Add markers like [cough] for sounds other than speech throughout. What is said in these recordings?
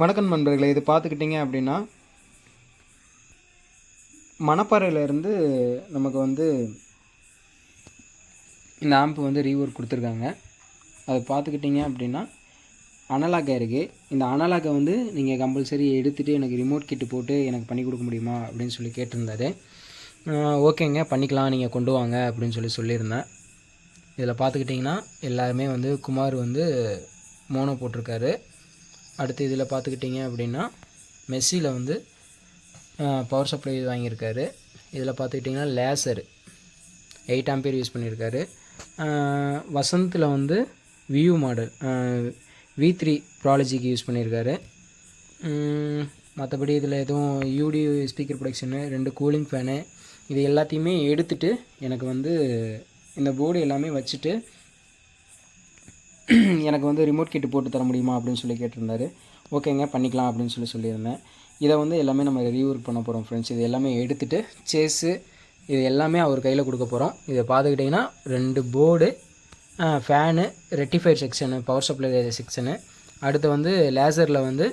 வணக்கம் நண்பர்களே இது பார்த்துக்கிட்டிங்க அப்படின்னா மணப்பாறையிலேருந்து நமக்கு வந்து இந்த ஆம்பு வந்து ரீஒர்க் கொடுத்துருக்காங்க. அதை பார்த்துக்கிட்டிங்க அப்படின்னா அனலாக்காக இருக்குது இந்த அனலாக்கை வந்து நீங்கள் கம்பல்சரி எடுத்துகிட்டு எனக்கு ரிமோட் கிட்டு போட்டு எனக்கு பண்ணி கொடுக்க முடியுமா அப்படின்னு சொல்லி கேட்டிருந்தாரு. ஓகேங்க பண்ணிக்கலாம் நீங்கள் கொண்டு வாங்க அப்படின்னு சொல்லி சொல்லியிருந்தேன். இதில் பார்த்துக்கிட்டிங்கன்னா எல்லாருமே வந்து குமார் வந்து மோனோ போட்டிருக்காரு. அடுத்து இதில் பார்த்துக்கிட்டிங்க அப்படின்னா மெஸ்ஸியில் வந்து பவர் சப்ளை வாங்கியிருக்காரு. இதில் பார்த்துக்கிட்டிங்கன்னா லேசர் எயிட் ஆம்பியர் யூஸ் பண்ணியிருக்காரு. வசந்தில் வந்து வியூ மாடல் வி த்ரீ ப்ராலஜிக்கு யூஸ் பண்ணியிருக்காரு. மற்றபடி இதில் எதுவும் யூடி ஸ்பீக்கர் ப்ரொடக்ஷனு ரெண்டு கூலிங் ஃபேனு இது எல்லாத்தையுமே எடுத்துகிட்டு எனக்கு வந்து இந்த போர்டு எல்லாமே வச்சுட்டு [clears throat] எனக்கு வந்து ரிமோட் கிட்டு போட்டு தர முடியுமா அப்படின்னு சொல்லி கேட்டிருந்தாரு. ஓகேங்க பண்ணிக்கலாம் அப்படின்னு சொல்லி சொல்லியிருந்தேன். இதை வந்து எல்லாமே நம்ம ரீவொர்க் பண்ண போகிறோம் ஃப்ரெண்ட்ஸ் இது எல்லாமே எடுத்துகிட்டு சேஸு இது எல்லாமே அவர் கையில் கொடுக்க போகிறோம் இதை பார்த்துக்கிட்டிங்கன்னா ரெண்டு board fan rectified section power supply section அடுத்து வந்து லேசரில் வந்து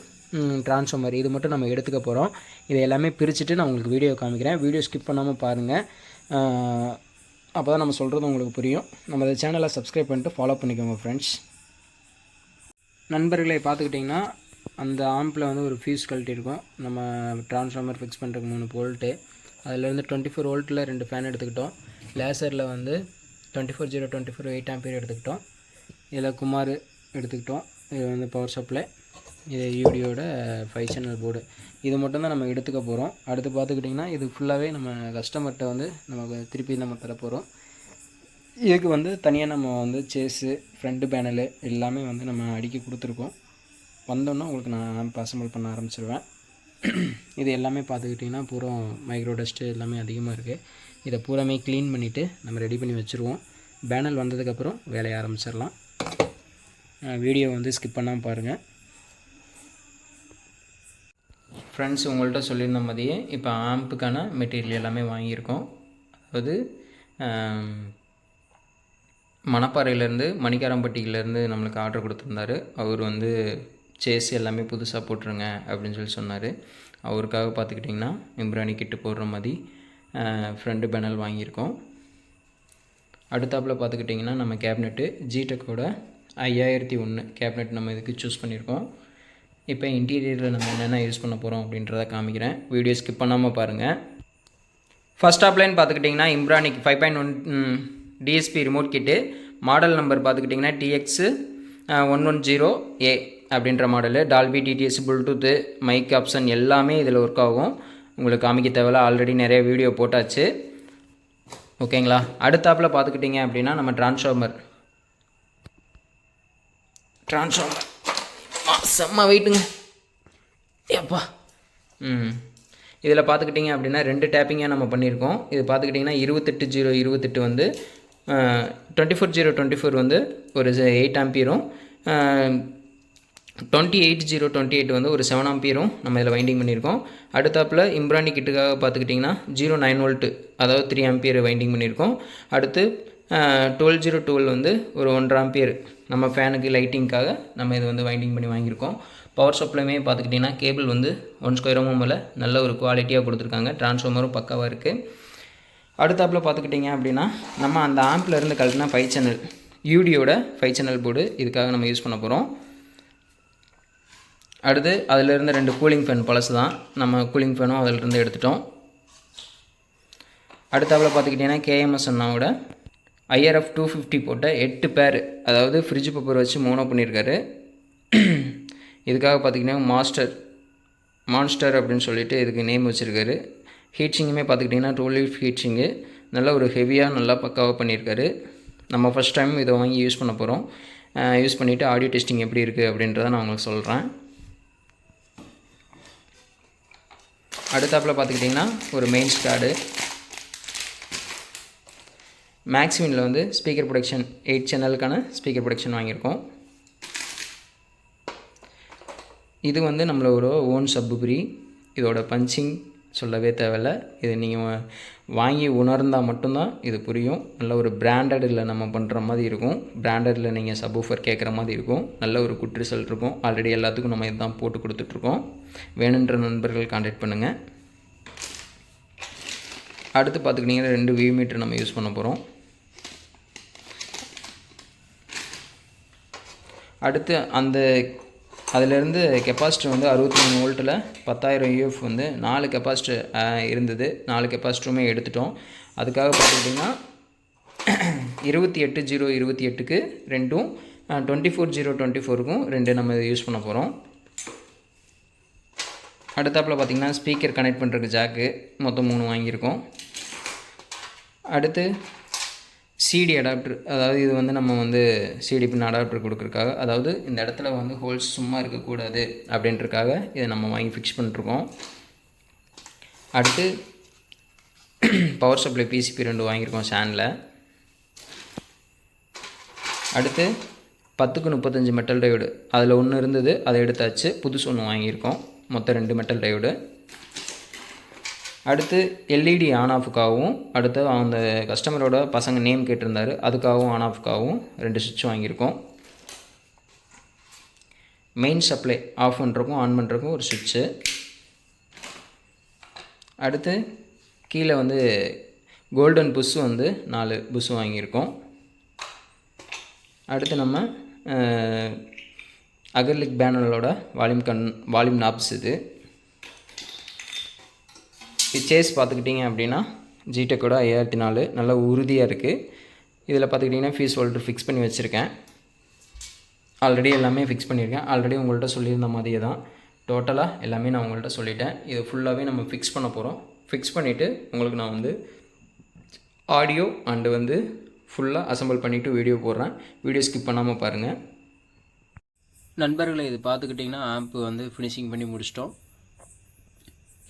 ட்ரான்ஸ்ஃபார்மர் இது மட்டும் நம்ம எடுத்துக்க போகிறோம் இதை எல்லாமே பிரிச்சுட்டு நான் உங்களுக்கு வீடியோ காமிக்கிறேன். வீடியோ ஸ்கிப் பண்ணாமல் பாருங்கள் அப்போ தான் நம்ம சொல்கிறது உங்களுக்கு புரியும். நம்ம இந்த சேனலை சப்ஸ்கிரைப் பண்ணிட்டு ஃபாலோ பண்ணிக்கோங்க ஃப்ரெண்ட்ஸ் நண்பர்களை பார்த்துக்கிட்டிங்கன்னா அந்த ஆம்பில் வந்து ஒரு ஃபியூஸ் கழட்டி இருக்கும். நம்ம ட்ரான்ஸ்ஃபார்மர் ஃபிக்ஸ் பண்ணுறதுக்கு மூணு போல்ட்டு அதிலேருந்து டுவெண்ட்டி ஃபோர் வோல்ட்டில் ரெண்டு ஃபேன் எடுத்துக்கிட்டோம். லேசரில் வந்து twenty four zero twenty four eight ampere எடுத்துக்கிட்டோம். இதில் குமார் எடுத்துக்கிட்டோம். இது வந்து பவர் சப்ளை இது யூடியோட ஃபைவ் சேனல் போர்டு இது மட்டும்தான் நம்ம எடுத்துக்க போகிறோம் அடுத்து பார்த்துக்கிட்டிங்கன்னா இது ஃபுல்லாகவே நம்ம கஸ்டமர்கிட்ட வந்து நமக்கு திருப்பி நம்ம தர போகிறோம் இதுக்கு வந்து தனியாக நம்ம வந்து சேஸு ஃப்ரண்ட்டு பேனலு எல்லாமே வந்து நம்ம அடுக்கி கொடுத்துருக்கோம். வந்தோன்னா உங்களுக்கு நான் அசம்பிள் பண்ண ஆரம்பிச்சிருவேன். இது எல்லாமே பார்த்துக்கிட்டிங்கன்னா பூரா மைக்ரோ டஸ்ட்டு எல்லாமே அதிகமாக இருக்குது இதை பூராமே க்ளீன் பண்ணிவிட்டு நம்ம ரெடி பண்ணி வச்சுருவோம். பேனல் வந்ததுக்கப்புறம் வேலையை ஆரம்பிச்சிடலாம். வீடியோ வந்து ஸ்கிப் பண்ணாமல் பாருங்கள் ஃப்ரெண்ட்ஸ் உங்கள்கிட்ட சொல்லியிருந்த மாதிரியே இப்போ ஆம்புக்கான மெட்டீரியல் எல்லாமே வாங்கியிருக்கோம். அதாவது மணப்பாறையிலேருந்து மணிக்காரம்பட்டியிலேருந்து நம்மளுக்கு ஆர்டர் கொடுத்துருந்தாரு. அவர் வந்து சேஸ் எல்லாமே புதுசாக போட்டுருங்க அப்படின்னு சொல்லி சொன்னார். அவருக்காக பார்த்துக்கிட்டிங்கன்னா இம்ரானி கிட்டு போடுற மாதிரி ஃப்ரண்ட் பேனல் வாங்கியிருக்கோம். அடுத்தாப்பில் பார்த்துக்கிட்டிங்கன்னா நம்ம கேபினெட்டு ஜிடெக்கோட ஐயாயிரத்தி ஒன்று கேபினெட் நம்ம இதுக்கு சூஸ் பண்ணியிருக்கோம். இப்போ இன்டீரியரில் நம்ம என்னென்ன யூஸ் பண்ண போகிறோம் அப்படின்றத காமிக்கிறேன். வீடியோ ஸ்கிப் பண்ணாமல் பாருங்கள் ஃபர்ஸ்ட் ஆப்லைன் பார்த்துக்கிட்டிங்கன்னா இம்ரானிக் five point one DSP remote kit model number பார்த்துக்கிட்டிங்கன்னா TX one one zero A அப்படின்ற model Dolby DTS Bluetooth mic option எல்லாமே இதில் ஒர்க் ஆகும். உங்களுக்கு காமிக்க தேவையில்ல ஆல்ரெடி நிறைய வீடியோ போட்டாச்சு. ஓகேங்களா அடுத்தாப்பில் பார்த்துக்கிட்டிங்க அப்படின்னா நம்ம டிரான்ஸ்ஃபார்மர் டிரான்ஸ்ஃபார்மர் செம்ம வெயிட்டுங்க. ஏப்பா ம். இதில் பார்த்துக்கிட்டிங்க அப்படின்னா ரெண்டு டேப்பிங்காக நம்ம பண்ணியிருக்கோம். இது பார்த்துக்கிட்டிங்கன்னா இருபத்தெட்டு ஜீரோ இருபத்தெட்டு வந்து twenty four zero twenty four வந்து ஒரு eight ஆம்பியரும் twenty eight zero twenty eight வந்து ஒரு செவன் ஆம்பியரும் நம்ம இதில் வைண்டிங் பண்ணியிருக்கோம். அடுத்தாப்பில் இம்ரானி கிட்டுக்காக பார்த்துக்கிட்டிங்கன்னா ஜீரோ நைன் வோல்ட்டு அதாவது த்ரீ ஆம்பியர் வைண்டிங் பண்ணியிருக்கோம். அடுத்து டுவெல் ஜீரோ டுவெல் வந்து ஒரு ஒன்றரை ஆம்பியர் நம்ம ஃபேனுக்கு லைட்டிங்க்காக நம்ம இது வந்து வைண்டிங் பண்ணி வாங்கியிருக்கோம். பவர் சப்ளைமே பார்த்துக்கிட்டிங்கன்னா கேபிள் வந்து ஒன் ஸ்கொயர் மேலே நல்ல ஒரு குவாலிட்டியாக கொடுத்துருக்காங்க. ட்ரான்ஸ்ஃபார்மரும் பக்காவாக இருக்குது அடுத்தாப்பில் பார்த்துக்கிட்டிங்க அப்படின்னா நம்ம அந்த ஆம்பில் இருந்து கழட்டினா ஃபைவ் சேனல் யூடியோட ஃபைவ் சேனல் போர்டு இதுக்காக நம்ம யூஸ் பண்ண போகிறோம் அடுத்து அதில் இருந்த ரெண்டு கூலிங் ஃபேன் பழசு தான். நம்ம கூலிங் ஃபேனும் அதிலிருந்து எடுத்துட்டோம். அடுத்தாப்பில் பார்த்துக்கிட்டிங்கன்னா கேஎம்எஸ் அண்ணாவோட ஐஆர்எஃப் டூ ஃபிஃப்டி போட்ட எட்டு பேர் அதாவது ஃப்ரிட்ஜ் பேப்பர் வச்சு மோனோ பண்ணியிருக்காரு. இதுக்காக பார்த்திங்கன்னா மாஸ்டர் மான்ஸ்டர் அப்படின்னு சொல்லிட்டு இதுக்கு நேம் வச்சுருக்காரு. ஹீட்ஸிங்குமே பார்த்துக்கிட்டிங்கன்னா டூ லீஃப் ஹீட்ஸிங்கு நல்ல ஒரு ஹெவியாக நல்லா பக்காவாக பண்ணியிருக்காரு. நம்ம ஃபஸ்ட் டைம் இதை வாங்கி யூஸ் பண்ண போகிறோம் யூஸ் பண்ணிவிட்டு ஆடியோ டெஸ்டிங் எப்படி இருக்குது அப்படின்றத நான் உங்களுக்கு சொல்கிறேன் அடுத்தாப்பில் பார்த்துக்கிட்டிங்கன்னா ஒரு மெயின் ஸ்டாடு மேக்ஸிமினில் வந்து ஸ்பீக்கர் ப்ரொடக்ஷன் எயிட் சேனலுக்கான ஸ்பீக்கர் ப்ரொடக்ஷன் வாங்கியிருக்கோம். இது வந்து நம்மளோட ஓன் சப்புபிரி இதோட பஞ்சிங் சொல்லவே தேவையில்ல. இது நீங்கள் வாங்கி உணர்ந்தால் மட்டும்தான் இது புரியும். நல்ல ஒரு பிராண்டடில் நம்ம பண்ணுற மாதிரி இருக்கும். பிராண்டடில் நீங்கள் சப்ஃபர் கேட்குற மாதிரி இருக்கும். நல்ல ஒரு குட் ரிசல்ட் இருக்கும். ஆல்ரெடி எல்லாத்துக்கும் நம்ம இதுதான் போட்டு கொடுத்துட்ருக்கோம். வேணுன்ற நண்பர்கள் காண்டாக்ட் பண்ணுங்கள் அடுத்து பார்த்துக்கிட்டிங்கன்னா ரெண்டு வியூ மீட்டர் நம்ம யூஸ் பண்ண போகிறோம் அடுத்து அந்த அதிலேருந்து கெப்பாசிட்டர் வந்து அறுபத்தி மூணு வோல்ட்டில் பத்தாயிரம் யூஎஃப் வந்து நாலு கெப்பாசிட்டர் இருந்தது. நாலு கெப்பாசிட்டருமே எடுத்துட்டோம். அதுக்காக பார்த்துக்கிட்டிங்கன்னா இருபத்தி எட்டு ஜீரோ இருபத்தி எட்டுக்கு ரெண்டும் டுவெண்ட்டி ஃபோர் ஜீரோ டுவெண்ட்டி ஃபோருக்கும் ரெண்டு நம்ம யூஸ் பண்ண போகிறோம் அடுத்தாப்பில் பார்த்திங்கன்னா ஸ்பீக்கர் கனெக்ட் பண்ணுறதுக்கு ஜாக்கு. மொத்தம் மூணு வாங்கியிருக்கோம். அடுத்து சிடி அடாப்டர் அதாவது இது வந்து நம்ம வந்து சிடி பின் அடாப்டர் கொடுக்குறக்காக அதாவது இந்த இடத்துல வந்து ஹோல்ஸ் சும்மா இருக்கக்கூடாது அப்படின்றக்காக இதை நம்ம வாங்கி ஃபிக்ஸ் பண்ணிருக்கோம் அடுத்து பவர் சப்ளை பிசிபி ரெண்டு வாங்கியிருக்கோம் சேனில் அடுத்து பத்துக்கு முப்பத்தஞ்சு மெட்டல் டயோடு அதில் ஒன்று இருந்தது அதை எடுத்தாச்சு. புதுசு ஒன்று வாங்கியிருக்கோம். மொத்தம் ரெண்டு மெட்டல் டயோடு அடுத்து எல்இடி ஆன் ஆஃபுக்காகவும் அடுத்து அந்த கஸ்டமரோட பசங்க நேம் கேட்டிருந்தாரு அதுக்காகவும் ஆன் ஆஃப்காகவும் ரெண்டு சுவிட்ச் வாங்கியிருக்கோம். மெயின் சப்ளை ஆஃப் பண்ணுறக்கும் ஆன் பண்ணுறக்கும் ஒரு சுவிட்சு அடுத்து கீழே வந்து கோல்டன் புஷ் வந்து நாலு புஷ் வாங்கியிருக்கோம். அடுத்து நம்ம அகர்லிக் பேனலோட வால்யூம் கன் வால்யூம் நாப்ஸ் இது. சேஸ் பார்த்துக்கிட்டிங்க அப்படின்னா ஜிடெக்கோட ஐயாயிரத்தி நாலு நல்லா உறுதியாக இருக்குது இதில் பார்த்துக்கிட்டிங்கன்னா ஃபீஸ் ஹோல்டர் ஃபிக்ஸ் பண்ணி வச்சுருக்கேன். ஆல்ரெடி எல்லாமே ஃபிக்ஸ் பண்ணியிருக்கேன். ஆல்ரெடி உங்கள்கிட்ட சொல்லியிருந்த மாதிரியே தான். டோட்டலாக எல்லாமே நான் உங்கள்கிட்ட சொல்லிட்டேன். இது ஃபுல்லாகவே நம்ம ஃபிக்ஸ் பண்ண போகிறோம் ஃபிக்ஸ் பண்ணிவிட்டு உங்களுக்கு நான் வந்து ஆடியோ அண்டு வந்து ஃபுல்லாக அசம்பிள் பண்ணிவிட்டு வீடியோ போடுறேன். வீடியோ ஸ்கிப் பண்ணாமல் பாருங்கள் நண்பர்களை இது பார்த்துக்கிட்டிங்கன்னா ஆம்ப் வந்து ஃபினிஷிங் பண்ணி முடிச்சிட்டோம்.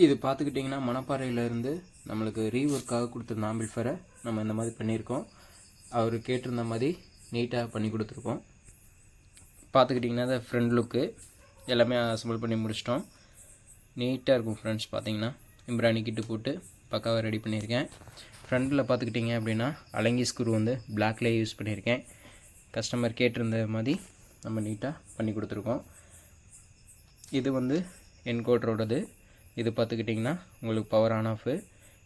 இது பார்த்துக்கிட்டிங்கன்னா மணப்பாறையிலேருந்து நம்மளுக்கு ரீஒர்க்காக கொடுத்த ஆம்பிள்ஃபரை நம்ம இந்த மாதிரி பண்ணியிருக்கோம். அவர் கேட்டிருந்த மாதிரி நீட்டாக பண்ணி கொடுத்துருக்கோம். பார்த்துக்கிட்டிங்கன்னா அதை ஃப்ரண்ட் லுக்கு எல்லாமே அசம்பிள் பண்ணி முடிச்சிட்டோம். நீட்டாக இருக்கும் ஃப்ரெண்ட்ஸ் பார்த்தீங்கன்னா. இம்ரானி கிட்டு போட்டு பக்காவாக ரெடி பண்ணியிருக்கேன். ஃப்ரண்ட்டில் பார்த்துக்கிட்டிங்க அப்படின்னா அலங்கி ஸ்க்ரூ வந்து பிளாக்லேயே யூஸ் பண்ணியிருக்கேன். கஸ்டமர் கேட்டிருந்த மாதிரி நம்ம நீட்டாக பண்ணி கொடுத்துருக்கோம். இது வந்து என்கோட்ரோடது இது பார்த்துக்கிட்டிங்கன்னா உங்களுக்கு பவர் ஆன் ஆஃபு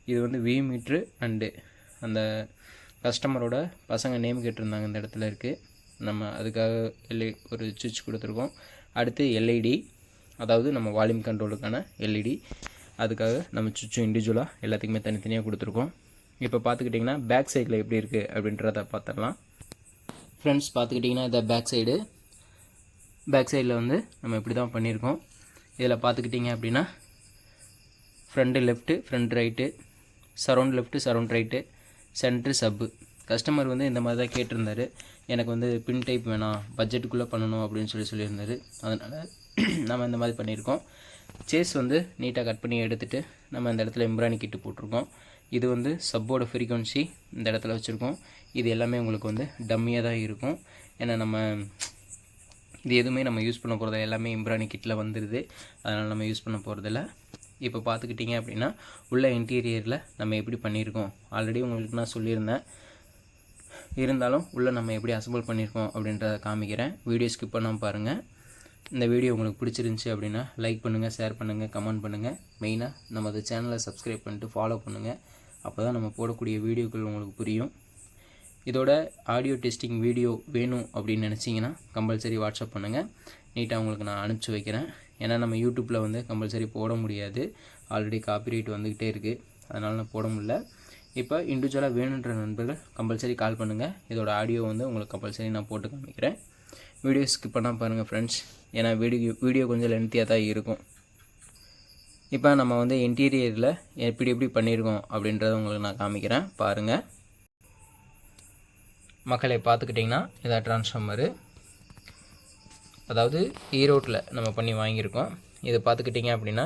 இது வந்து வி மீட்ரு அண்டு அந்த கஸ்டமரோட பசங்க நேம் கேட்டிருந்தாங்க இந்த இடத்துல இருக்குது நம்ம அதுக்காக எல்இ ஒரு சுவிட்ச் கொடுத்துருக்கோம். அடுத்து எல்இடி அதாவது நம்ம வால்யூம் கண்ட்ரோலுக்கான எல்இடி அதுக்காக நம்ம சுவிட்சும் இண்டிவிஜுவலாக எல்லாத்துக்குமே தனித்தனியாக கொடுத்துருக்கோம். இப்போ பார்த்துக்கிட்டிங்கன்னா பேக் சைடில் எப்படி இருக்குது அப்படின்றத பார்த்துடலாம். ஃப்ரெண்ட்ஸ் பார்த்துக்கிட்டிங்கன்னா இதை பேக் சைடு பேக் சைடில் வந்து நம்ம இப்படி தான் பண்ணியிருக்கோம். இதில் பார்த்துக்கிட்டிங்க அப்படின்னா front left front right surround left surround right centre sub customer வந்து இந்த மாதிரி தான் கேட்டிருந்தாரு. எனக்கு வந்து பின் டைப் வேணாம் பட்ஜெட்டுக்குள்ளே பண்ணணும் அப்படின்னு சொல்லி சொல்லியிருந்தார். அதனால் நம்ம இந்த மாதிரி பண்ணியிருக்கோம். சேஸ் வந்து நீட்டாக கட் பண்ணி எடுத்துகிட்டு நம்ம இந்த இடத்துல எம்ப்ராய்டி கிட்டு போட்டிருக்கோம். இது வந்து சப்போட ஃப்ரீக்வன்சி இந்த இடத்துல வச்சுருக்கோம். இது எல்லாமே உங்களுக்கு வந்து டம்மியாக தான் இருக்கும். ஏன்னா நம்ம இது எதுவுமே நம்ம யூஸ் பண்ண போகிறத எல்லாமே இம்ப்ரானி கிட்டில் வந்துடுது அதனால் நம்ம யூஸ் பண்ண போகிறதில்ல இப்போ பார்த்துக்கிட்டிங்க அப்படின்னா உள்ள இன்டீரியரில் நம்ம எப்படி பண்ணியிருக்கோம் ஆல்ரெடி உங்களுக்கு நான் சொல்லியிருந்தேன். இருந்தாலும் உள்ளே நம்ம எப்படி அசம்பிள் பண்ணியிருக்கோம் அப்படின்றத காமிக்கிறேன். வீடியோ ஸ்கிப் பண்ணாமல் பாருங்கள் இந்த வீடியோ உங்களுக்கு பிடிச்சிருந்துச்சி அப்படின்னா லைக் பண்ணுங்கள் ஷேர் பண்ணுங்கள் கமெண்ட் பண்ணுங்கள் மெயினாக நமது சேனலை சப்ஸ்கிரைப் பண்ணிட்டு ஃபாலோ பண்ணுங்கள் அப்போ தான் நம்ம போடக்கூடிய வீடியோக்கள் உங்களுக்கு புரியும். இதோட ஆடியோ டெஸ்டிங் வீடியோ வேணும் அப்படின்னு நினச்சிங்கன்னா கம்பல்சரி வாட்ஸ்அப் பண்ணுங்கள் நீட்டாக உங்களுக்கு நான் அனுப்பிச்சி வைக்கிறேன். ஏன்னா நம்ம யூடியூப்பில் வந்து கம்பல்சரி போட முடியாது. ஆல்ரெடி காப்பிரைட் வந்துக்கிட்டே இருக்குது அதனால் நான் போட முடியல. இப்போ இண்டிவிஜுவலாக வேணுன்ற நண்பர்கள் கம்பல்சரி கால் பண்ணுங்கள் இதோட ஆடியோ வந்து உங்களுக்கு கம்பல்சரி நான் போட்டு காமிக்கிறேன். வீடியோ ஸ்கிப் பண்ணால் பாருங்கள் ஃப்ரெண்ட்ஸ் ஏன்னா வீடியோ வீடியோ கொஞ்சம் லென்த்தியாக தான் இருக்கும். இப்போ நம்ம வந்து இன்டீரியரில் எப்படி எப்படி பண்ணியிருக்கோம் அப்படின்றத உங்களுக்கு நான் காமிக்கிறேன். பாருங்கள் மக்களை பார்த்துக்கிட்டிங்கன்னா இதான் ட்ரான்ஸ்ஃபார்மரு அதாவது ஈரோட்டில் நம்ம பண்ணி வாங்கியிருக்கோம். இதை பார்த்துக்கிட்டிங்க அப்படின்னா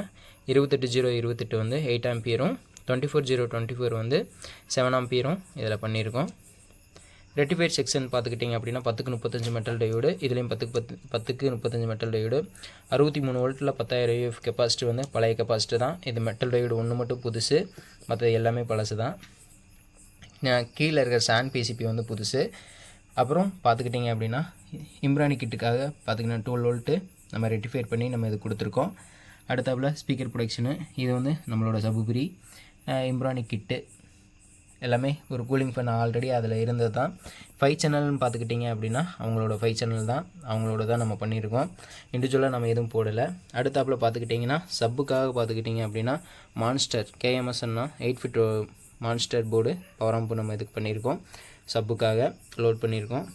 இருபத்தெட்டு ஜீரோ இருபத்தெட்டு வந்து eight ஆம்பியரும் twenty four zero twenty four வந்து செவன் ஆம்பியரும் இதில் பண்ணியிருக்கோம். ரெட்டிஃபைட் செக்ஷன் பார்த்துக்கிட்டிங்க அப்படின்னா பத்துக்கு முப்பத்தஞ்சு மெட்டல் டயோடு இதுலேயும் பத்துக்கு பத்து பத்துக்கு முப்பத்தஞ்சு மெட்டல் டயோடு அறுபத்தி மூணு வோல்ட்டில் பத்தாயிரம் யூஎஃப் கெப்பாசிட்டி வந்து பழைய கெப்பாசிட்டி தான். இது மெட்டல் டயோடு ஒன்று மட்டும் புதுசு மற்றது எல்லாமே பழசு தான் கீழே இருக்கிற சான் பிசிபி வந்து புதுசு. அப்புறம் பார்த்துக்கிட்டிங்க அப்படின்னா இம்ரானி கிட்டுக்காக பார்த்திங்கன்னா டுவெல் வோல்ட்டு நம்ம ரெட்டிஃபைட் பண்ணி நம்ம இது கொடுத்துருக்கோம். அடுத்தாப்பில் ஸ்பீக்கர் ப்ரொடக்ஷனு இது வந்து நம்மளோட சபுபிரி இம்ரானி கிட்டு. எல்லாமே ஒரு கூலிங் ஃபேன் ஆல்ரெடி அதில் இருந்தது தான். ஃபைவ் சேனல்னு பார்த்துக்கிட்டிங்க அப்படின்னா அவங்களோட ஃபைவ் சேனல் தான். அவங்களோட தான் நம்ம பண்ணியிருக்கோம். இண்டிவிஜுவலாக நம்ம எதுவும் போடலை. அடுத்தாப்பில் பார்த்துக்கிட்டிங்கன்னா சப்புக்காக பார்த்துக்கிட்டிங்க அப்படின்னா monster கேஎம்எஸ்ன்னா eight fit monster board power amp நம்ம இதுக்கு பண்ணியிருக்கோம். சப்புக்காக லோட் பண்ணியிருக்கோம்.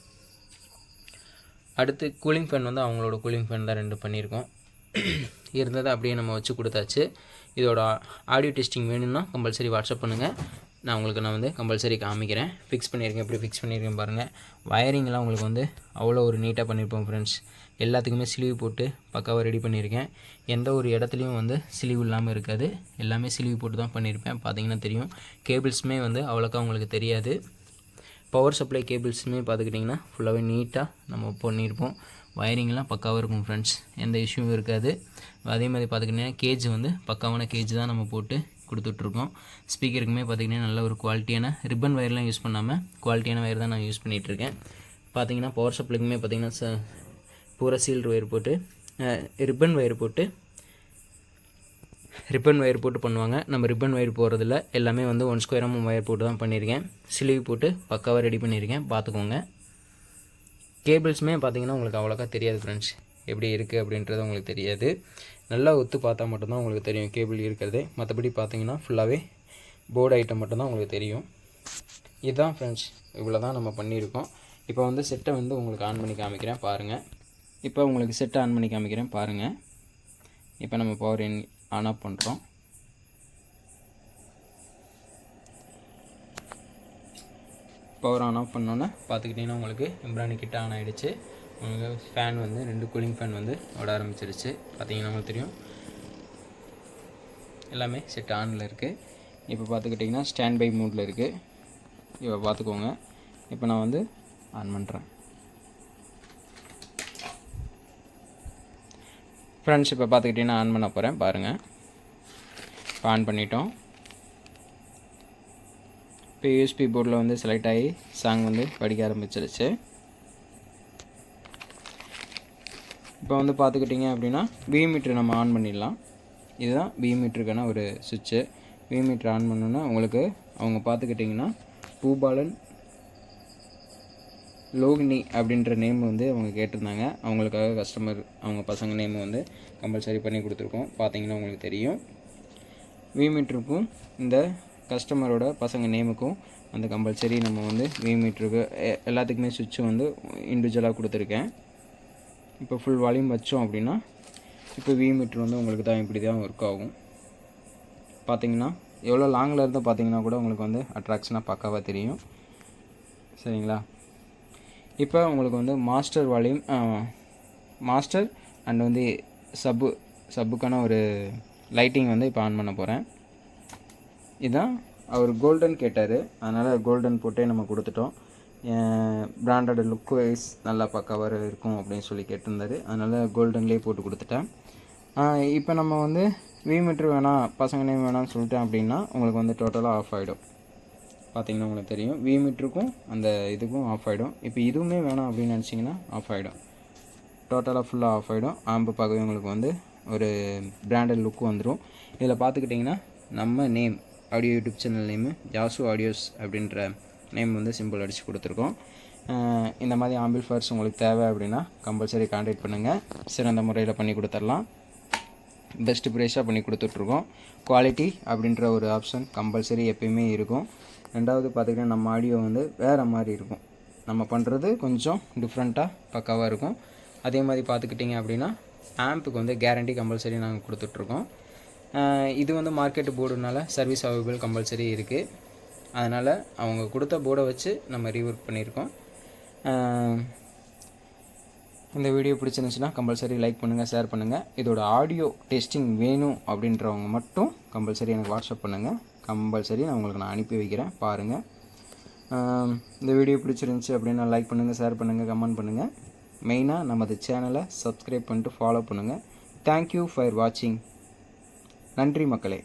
அடுத்து கூலிங் ஃபேன் வந்து அவங்களோட கூலிங் ஃபேன் தான் ரெண்டு பண்ணியிருக்கோம். இருந்ததை அப்படியே நம்ம வச்சு கொடுத்தாச்சு. இதோட ஆடியோ டெஸ்டிங் வேணும்னா கம்பல்சரி வாட்ஸ்அப் பண்ணுங்கள் நான் உங்களுக்கு நான் வந்து கம்பல்சரி காமிக்கிறேன். ஃபிக்ஸ் பண்ணியிருக்கேன் எப்படி ஃபிக்ஸ் பண்ணியிருக்கேன் பாருங்கள் வயரிங்லாம் உங்களுக்கு வந்து அவ்வளோ ஒரு நீட்டாக பண்ணியிருப்போம் ஃப்ரெண்ட்ஸ் எல்லாத்துக்குமே சிலிவு போட்டு பக்காவாக ரெடி பண்ணியிருக்கேன். எந்த ஒரு இடத்துலையும் வந்து சிலிவு இல்லாமல் இருக்காது. எல்லாமே சிலிவு போட்டு தான் பண்ணியிருப்பேன். பார்த்தீங்கன்னா தெரியும். கேபிள்ஸுமே வந்து அவ்வளோக்கா உங்களுக்கு தெரியாது. பவர் சப்ளை கேபிள்ஸுமே பார்த்துக்கிட்டிங்கன்னா ஃபுல்லாகவே நீட்டாக நம்ம பண்ணியிருப்போம். வயரிங்லாம் பக்காவாக இருக்கும் ஃப்ரெண்ட்ஸ் எந்த இஷ்யூவும் இருக்காது. அதே மாதிரி பார்த்துக்கிட்டிங்கன்னா கேஜ் வந்து பக்காவான கேஜ் தான் நம்ம போட்டு கொடுத்துட்ருக்கோம். ஸ்பீக்கருக்குமே பார்த்திங்கன்னா நல்ல ஒரு குவாலிட்டியான ரிப்பன் வயர்லாம் யூஸ் பண்ணாமல் குவாலிட்டியான வயர் தான் நான் யூஸ் பண்ணிகிட்ருக்கேன் பார்த்தீங்கன்னா பவர் சப்ளைக்குமே பார்த்திங்கன்னா ச பூரா சீல்டு ஒயர் போட்டு ரிப்பன் ஒயர் போட்டு ரிப்பன் ஒயர் போட்டு பண்ணுவாங்க. நம்ம ரிப்பன் ஒயர் போகிறதில்ல எல்லாமே வந்து ஒன் ஸ்கொயர் எம்எம் ஒயர் போட்டு தான் பண்ணியிருக்கேன். ஸ்லீவ் போட்டு பக்காவாக ரெடி பண்ணியிருக்கேன். பார்த்துக்கோங்க. கேபிள்ஸுமே பார்த்தீங்கன்னா உங்களுக்கு அவ்வளோக்கா தெரியாது ஃப்ரெண்ட்ஸ் எப்படி இருக்குது அப்படின்றது உங்களுக்கு தெரியாது. நல்லா ஒத்து பார்த்தா மட்டும்தான் உங்களுக்கு தெரியும் கேபிள் இருக்கிறதே. மற்றபடி பார்த்தீங்கன்னா ஃபுல்லாகவே போர்டு ஐட்டம் மட்டும்தான் உங்களுக்கு தெரியும். இதுதான் ஃப்ரெண்ட்ஸ் இவ்வளோ தான் நம்ம பண்ணியிருக்கோம். இப்போ வந்து செட்டை வந்து உங்களுக்கு ஆன் பண்ணி காமிக்கிறேன். பாருங்கள் இப்போ உங்களுக்கு செட்டை ஆன் பண்ணி காமிக்கிறேன். பாருங்கள் இப்போ நம்ம பவர் இன் ஆன் ஆஃப் பண்ணுறோம் பவர் ஆன் ஆஃப் பண்ணோன்னே பார்த்துக்கிட்டிங்கன்னா உங்களுக்கு இம்ரானி கிட்ட ஆன் ஆகிடுச்சு உங்களுக்கு ஃபேன் வந்து ரெண்டு கூலிங் ஃபேன் வந்து ஓட ஆரம்பிச்சிருச்சு. பார்த்தீங்கன்னா உங்களுக்கு தெரியும். எல்லாமே செட் ஆனில் இருக்குது இப்போ பார்த்துக்கிட்டிங்கன்னா ஸ்டாண்ட் பை மூடில் இருக்குது இப்போ பார்த்துக்கோங்க இப்போ நான் வந்து ஆன் பண்ணுறேன் ஃப்ரெண்ட்ஸ் இப்போ பார்த்துக்கிட்டிங்கன்னா ஆன் பண்ண போகிறேன் பாருங்கள் இப்போ ஆன் பண்ணிட்டோம். இப்போ யூஎஸ்பி போர்டில் வந்து செலக்ட் ஆகி சாங் வந்து படிக்க ஆரம்பிச்சிருச்சு. இப்போ வந்து பார்த்துக்கிட்டிங்க அப்படின்னா வி மீட்ரு நம்ம ஆன் பண்ணிடலாம். இதுதான் வி மீட்டருக்கான ஒரு சுவிட்சு வி மீட்ரு ஆன் பண்ணோன்னா உங்களுக்கு அவங்க பார்த்துக்கிட்டிங்கன்னா பூபாலன் லோகினி அப்படின்ற நேம் வந்து அவங்க கேட்டிருந்தாங்க. அவங்களுக்காக கஸ்டமர் அவங்க பசங்க நேம் வந்து கம்பல்சரி பண்ணி கொடுத்துருக்கோம். பார்த்தீங்கன்னா உங்களுக்கு தெரியும். வீமீட்டருக்கும் இந்த கஸ்டமரோட பசங்க நேமுக்கும் அந்த கம்பல்சரி நம்ம வந்து வீமீட்டருக்கு எல்லாத்துக்குமே சுவிட்சு வந்து இண்டிவிஜுவலாக கொடுத்துருக்கேன். இப்போ ஃபுல் வால்யூம் வச்சோம் அப்படின்னா இப்போ வீமீட்ரு வந்து உங்களுக்கு தான் இப்படி தான் ஒர்க் ஆகும். பார்த்தீங்கன்னா எவ்வளோ லாங்கில் இருந்து பார்த்தீங்கன்னா கூட உங்களுக்கு வந்து அட்ராக்ஷனாக பக்காவாக தெரியும். சரிங்களா? இப்போ உங்களுக்கு வந்து மாஸ்டர் வால்யூம் மாஸ்டர் அண்ட் வந்து சப்பு சப்புக்கான ஒரு லைட்டிங் வந்து இப்போ ஆன் பண்ண போகிறேன் இதுதான் அவர் கோல்டன் கேட்டார். அதனால் கோல்டன் போட்டே நம்ம கொடுத்துட்டோம். பிராண்டட் லுக் வைஸ் நல்லா பக்காவாக இருக்கும் அப்படின்னு சொல்லி கேட்டிருந்தாரு. அதனால் கோல்டன்லேயே போட்டு கொடுத்துட்டேன். இப்போ நம்ம வந்து வி மீட்ரு வேணாம் பசங்க நேம் வேணாம்னு சொல்லிட்டேன் அப்படின்னா உங்களுக்கு வந்து டோட்டலாக ஆஃப் ஆகிடும் பார்த்தீங்கன்னா உங்களுக்கு தெரியும். வி மீட்டருக்கும் அந்த இதுக்கும் ஆஃப் ஆகிடும் இப்போ இதுவுமே வேணாம் அப்படின்னு நினச்சிங்கன்னா ஆஃப் ஆகிடும் டோட்டலாக ஃபுல்லாக ஆஃப் ஆகிடும் ஆம்பு பார்க்கவே உங்களுக்கு வந்து ஒரு பிராண்டட் லுக் வந்துடும் இதில் பார்த்துக்கிட்டிங்கன்னா நம்ம name audio YouTube channel name Jazz Audios அப்படின்ற நேம் வந்து சிம்பிள் அடித்து கொடுத்துருக்கோம். இந்த மாதிரி ஆம்பிள்ஃபயர்ஸ் உங்களுக்கு தேவை அப்படின்னா கம்பல்சரி கான்டாக்ட் பண்ணுங்கள் சிறந்த முறையில் பண்ணி கொடுத்துடலாம். பெஸ்ட் ப்ரைஸாக பண்ணி கொடுத்துட்ருக்கோம் குவாலிட்டி அப்படின்ற ஒரு ஆப்ஷன் கம்பல்சரி எப்பயுமே இருக்கும். ரெண்டாவது பார்த்திங்கன்னா நம்ம ஆடியோ வந்து வேறு மாதிரி இருக்கும். நம்ம பண்ணுறது கொஞ்சம் டிஃப்ரெண்ட்டாக பக்காவாக இருக்கும். அதே மாதிரி பார்த்துக்கிட்டிங்க அப்படின்னா ஆம்புக்கு வந்து கேரண்டி கம்பல்சரி நாங்கள் கொடுத்துட்ருக்கோம். இது வந்து மார்க்கெட் போர்டுனால சர்வீஸ் அவைபிள் கம்பல்சரி இருக்குது அதனால் அவங்க கொடுத்த போர்டை வச்சு நம்ம ரீஒர்க் பண்ணியிருக்கோம். இந்த வீடியோ பிடிச்சிருந்துச்சுன்னா கம்பல்சரி லைக் பண்ணுங்கள் ஷேர் பண்ணுங்கள் இதோட ஆடியோ டெஸ்டிங் வேணும் அப்படின்றவங்க மட்டும் கம்பல்சரி எனக்கு வாட்ஸ்அப் பண்ணுங்கள் கம்பல்சரி நான் உங்களுக்கு நான் அனுப்பி வைக்கிறேன். பாருங்கள் இந்த வீடியோ பிடிச்சிருந்துச்சி அப்படின்னா லைக் பண்ணுங்கள் ஷேர் பண்ணுங்கள் கமெண்ட் பண்ணுங்கள் மெயினாக நமது சேனலை சப்ஸ்கிரைப் பண்ணிட்டு ஃபாலோ பண்ணுங்கள் தேங்க்யூ ஃபார் வாட்சிங் நன்றி மக்களே.